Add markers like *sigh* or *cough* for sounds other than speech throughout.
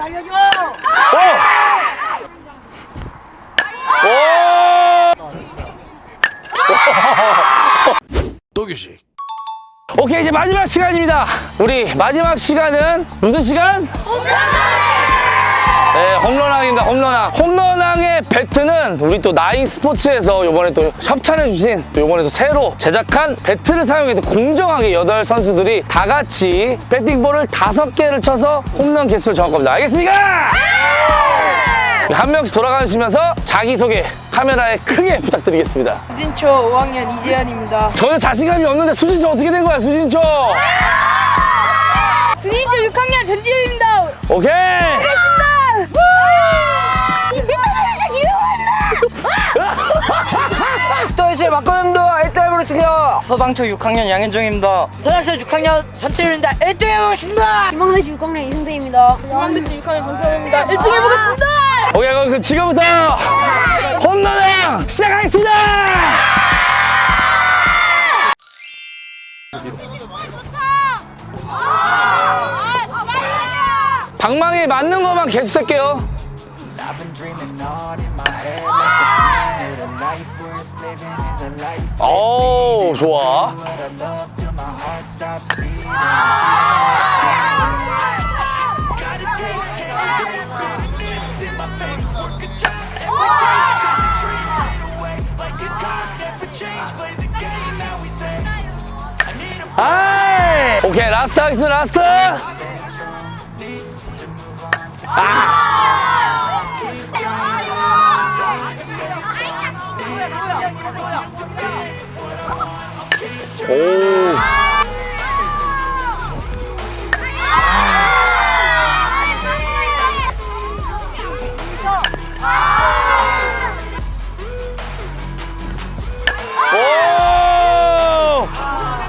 날려줘. 또 규식 오케이 이제 마지막 시간입니다 우리 마지막 시간은 무슨 시간? 네, 홈런왕입니다. 홈런왕. 홈런왕의 배트는 우리 또 나인 스포츠에서 요번에 또 협찬해주신 또 요번에 또 새로 제작한 배트를 사용해서 공정하게 여덟 선수들이 다 같이 배팅볼을 다섯 개를 쳐서 홈런 개수를 정할 겁니다. 알겠습니까? 한 명씩 돌아가시면서 자기소개 카메라에 크게 부탁드리겠습니다. 수진초 5학년 이재현입니다. 전혀 자신감이 없는데 수진초 어떻게 된 거야, 수진초? 수진초 6학년 전지현입니다. 오케이! 막걸림도 1대1으로 승려. 서방초 6학년 양현종입니다. 서양초 6학년 전체입니다. 1등 해보겠습니다. 희망대 주공래 이승태입니다. 중앙대치 6학년 권성입니다. 1등 해보겠습니다. 오케이, 그럼 그 지금부터 홈런왕 시작하겠습니다! 방망이 맞는 것만 계속 쓸게요. my heart stops beating 아이! 오케이, 라스트 하겠습니다, 라스트! 오.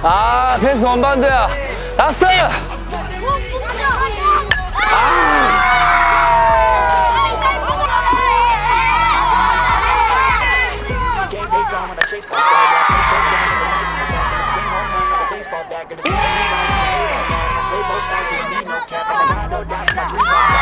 아, 패스 원반드야. 라스트! Game face on when I chase like that Yeah, play so strong in the night till the back And I swing home run like a baseball bat Gonna see me right in the hate all that And I play both sides, don't need no cap And I got no doubt my dreams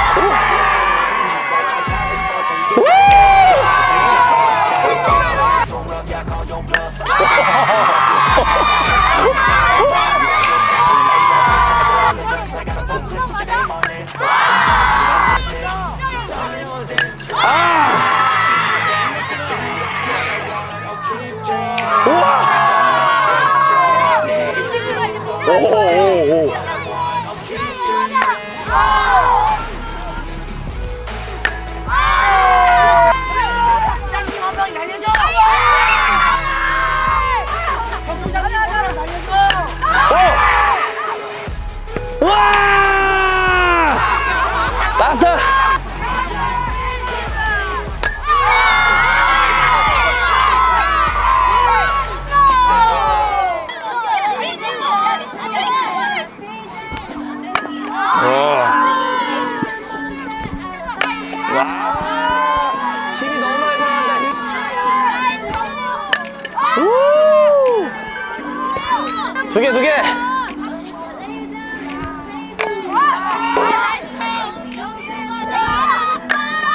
두 개, 두 개.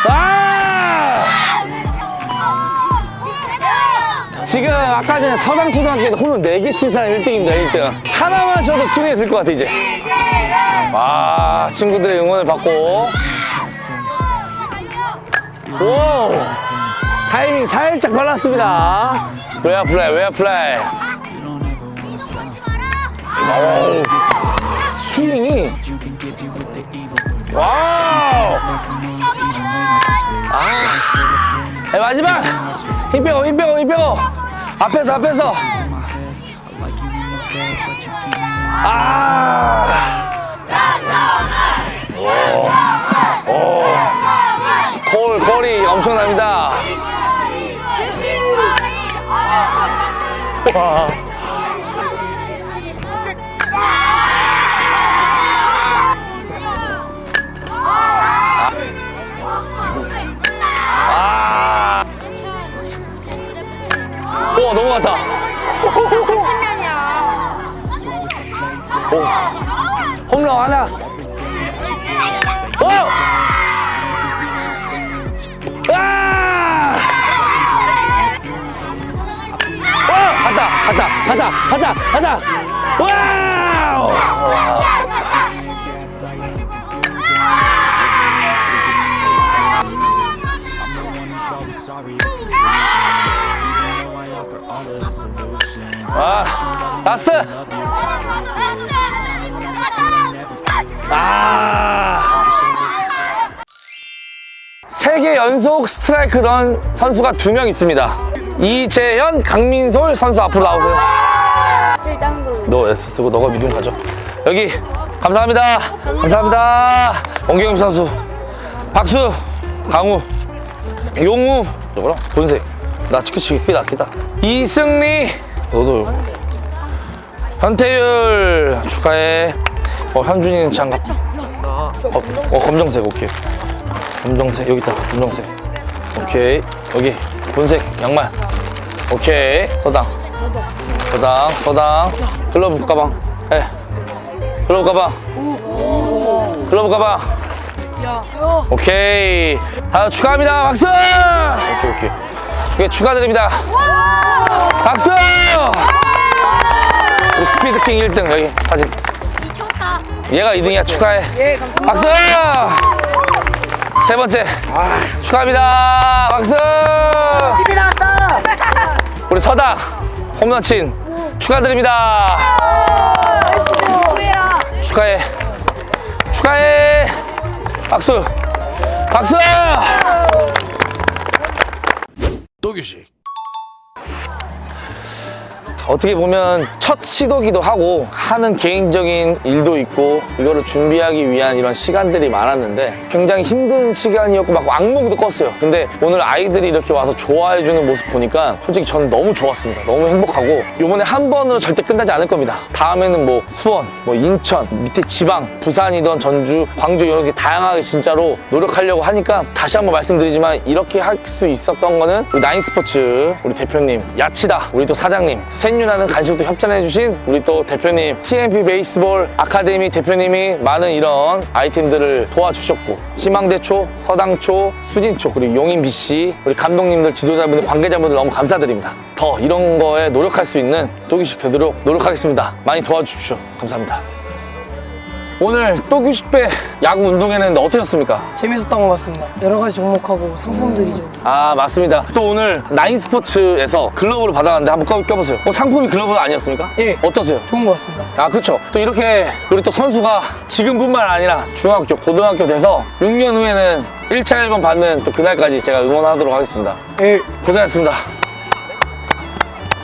아! 지금 아까 전에 서당초등학교에서 홈런 4개 친 사람 1등입니다, 1등. 하나만 쳐도 순위에 들 것 같아, 이제. 와, 친구들의 응원을 받고. 오! 타이밍 살짝 빨랐습니다. 외야 플라이, 외야 플라이. 오, 스윙이. 와우! 아, 네, 마지막! 힘 빼고, 힘 빼고, 힘 빼고! 앞에서, 앞에서! 아! 오, 오. 콜, 콜이 엄청납니다. 와. 궁금하다. 오. 홈런 하나. 오! 아! 어! 오! 갔다, 갔다, 갔다, 갔다, 갔다. 와우! 아, 라스트! 아! 세계 연속 스트라이크 런 선수가 두 명 있습니다. 이재현, 강민솔 선수 앞으로 나오세요. 너 S 쓰고 너가 미디움 가져. 여기 감사합니다. 감사합니다. 원경임 선수, 박수, 강우, 용우, 저거랑 본색. 나 치키치키 그게 낫겠다. 이승리, 너도 현태율 축하해. 어 현준이는 장갑. 어, 어 검정색 오케이. 검정색 여기 있다 검정색. 오케이 여기 본색 양말. 오케이 서당. 서당 서당. 글러브 가방. 예. 글러브 가방. 글러브 가방. 오케이. 다 축하합니다. 박수. 오케이. 오케이 축하드립니다. 박수. 스피드킹 1등 여기 사진. 얘가 2등이야 축하해. 박수. 세 번째 축하합니다. 박수. TV 나왔다. 우리 서당 홈런 친 축하드립니다. 축하해. 축하해. 박수. 박수. 또규식. 어떻게 보면 첫 시도기도 하고 하는 개인적인 일도 있고 이거를 준비하기 위한 이런 시간들이 많았는데 굉장히 힘든 시간이었고 막 악몽도 꿨어요. 근데 오늘 아이들이 이렇게 와서 좋아해주는 모습 보니까 솔직히 저는 너무 좋았습니다. 너무 행복하고 이번에 한 번으로 절대 끝나지 않을 겁니다. 다음에는 뭐 수원 뭐 인천 밑에 지방 부산이던 전주 광주 이렇게 다양하게 진짜로 노력하려고 하니까 다시 한번 말씀드리지만 이렇게 할 수 있었던 거는 우리 나인스포츠 우리 대표님 야치다 우리 또 사장님 생유나는 간식도 협찬해주신 우리 또 대표님 TMP 베이스볼 아카데미 대표님이 많은 이런 아이템들을 도와주셨고 희망대초 서당초 수진초 그리고 용인 BC 우리 감독님들 지도자분들 관계자분들 너무 감사드립니다. 더 이런 거에 노력할 수 있는 또기식 되도록 노력하겠습니다. 많이 도와주십시오. 감사합니다 오늘 또 규식배 야구 운동회는 어떠셨습니까? 재밌었던 것 같습니다. 여러 가지 종목하고 상품들이죠. 아 맞습니다. 또 오늘 나인스포츠에서 글러브를 받아왔는데 한번 껴, 껴보세요. 어, 상품이 글러브 아니었습니까? 예. 어떠세요? 좋은 것 같습니다. 아 그렇죠. 또 이렇게 우리 또 선수가 지금뿐만 아니라 중학교, 고등학교 돼서 6년 후에는 1차 1번 받는 또 그날까지 제가 응원하도록 하겠습니다. 예. 고생하셨습니다.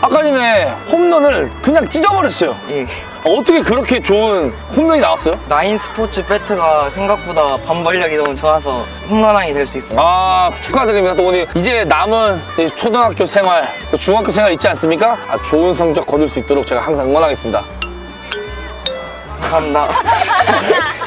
아까 전에 홈런을 그냥 찢어버렸어요. 예. 어떻게 그렇게 좋은 홈런이 나왔어요? 나인 스포츠 배트가 생각보다 반발력이 너무 좋아서 홈런왕이 될 수 있습니다. 아 축하드립니다. 또 오늘 이제 남은 이 초등학교 생활, 또 중학교 생활 있지 않습니까? 아, 좋은 성적 거둘 수 있도록 제가 항상 응원하겠습니다. 감사합니다. *laughs*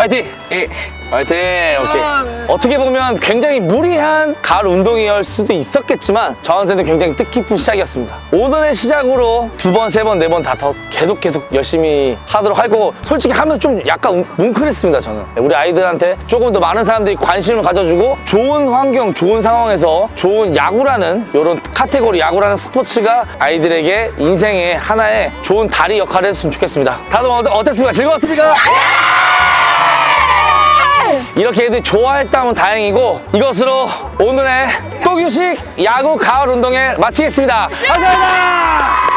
화이팅! 예. 화이팅! 오케이. 어떻게 보면 굉장히 무리한 가을 운동이었을 수도 있었겠지만 저한테는 굉장히 뜻깊은 시작이었습니다. 오늘의 시작으로 두 번, 세 번, 네 번 다 더 계속 계속 열심히 하도록 할 거고 솔직히 하면 좀 약간 웅- 뭉클했습니다 저는. 우리 아이들한테 조금 더 많은 사람들이 관심을 가져주고 좋은 환경, 좋은 상황에서 좋은 야구라는 이런 카테고리 야구라는 스포츠가 아이들에게 인생의 하나의 좋은 다리 역할을 했으면 좋겠습니다. 다들 어땠습니까? 즐거웠습니까? 이렇게 애들이 좋아했다면 다행이고 이것으로 오늘의 또규식 야구 가을 운동회 마치겠습니다. 감사합니다.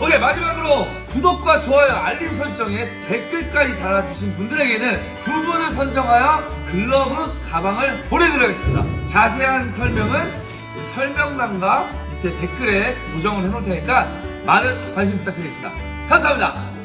오케이 마지막으로 구독과 좋아요 알림 설정에 댓글까지 달아주신 분들에게는 두 분을 선정하여 글러브 가방을 보내드리겠습니다 자세한 설명은 설명란과 밑에 댓글에 고정을 해놓을 테니까 많은 관심 부탁드리겠습니다 감사합니다